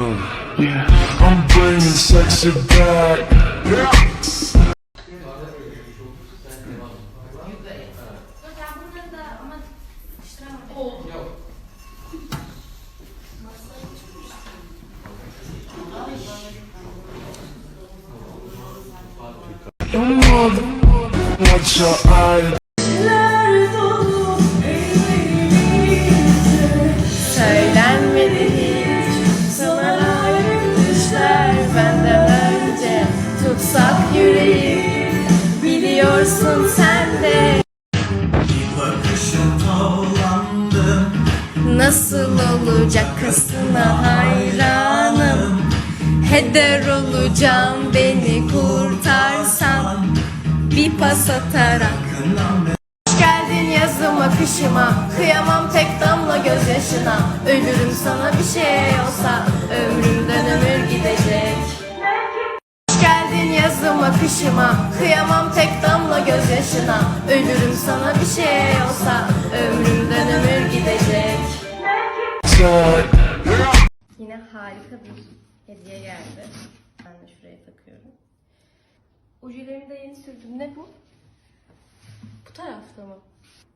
Yeah, I'm bringing sexy back. Your mother, watch your eyes. Nasıl olacak kızına hayranım? Heder olacağım beni kurtarsan. Bir pas atarak. Hoş geldin yazıma kışıma. Kıyamam tek damla gözyaşına. Ölürüm sana bir şey olsa. Ömrümden ömür gidecek. Hoş geldin yazıma kışıma. Kıyamam tek damla gözyaşına. Ölürüm sana bir şey olsa. Ömrümden ömür gidecek. Yine harika bir hediye geldi. Ben de şuraya takıyorum. Ucularımı da yeni sürdüm. Ne bu? Bu tarafta mı?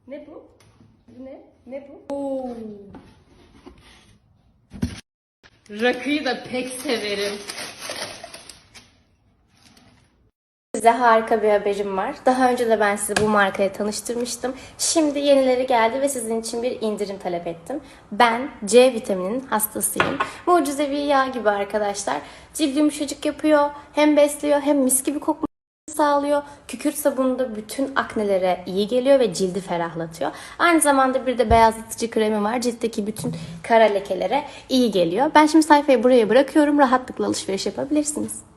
Ne bu? Bu ne? Ne bu? Oo. Rakıyı da pek severim. Size harika bir haberim var. Daha önce de ben sizi bu markaya tanıştırmıştım. Şimdi yenileri geldi ve sizin için bir indirim talep ettim. Ben C vitaminin hastasıyım. Mucizevi yağ gibi arkadaşlar. Cildi yumuşacık yapıyor, hem besliyor hem mis gibi kokma sağlıyor. Kükürt sabunu da bütün aknelere iyi geliyor ve cildi ferahlatıyor. Aynı zamanda bir de beyazlatıcı kremi var. Ciltteki bütün kara lekelere iyi geliyor. Ben şimdi sayfayı buraya bırakıyorum. Rahatlıkla alışveriş yapabilirsiniz.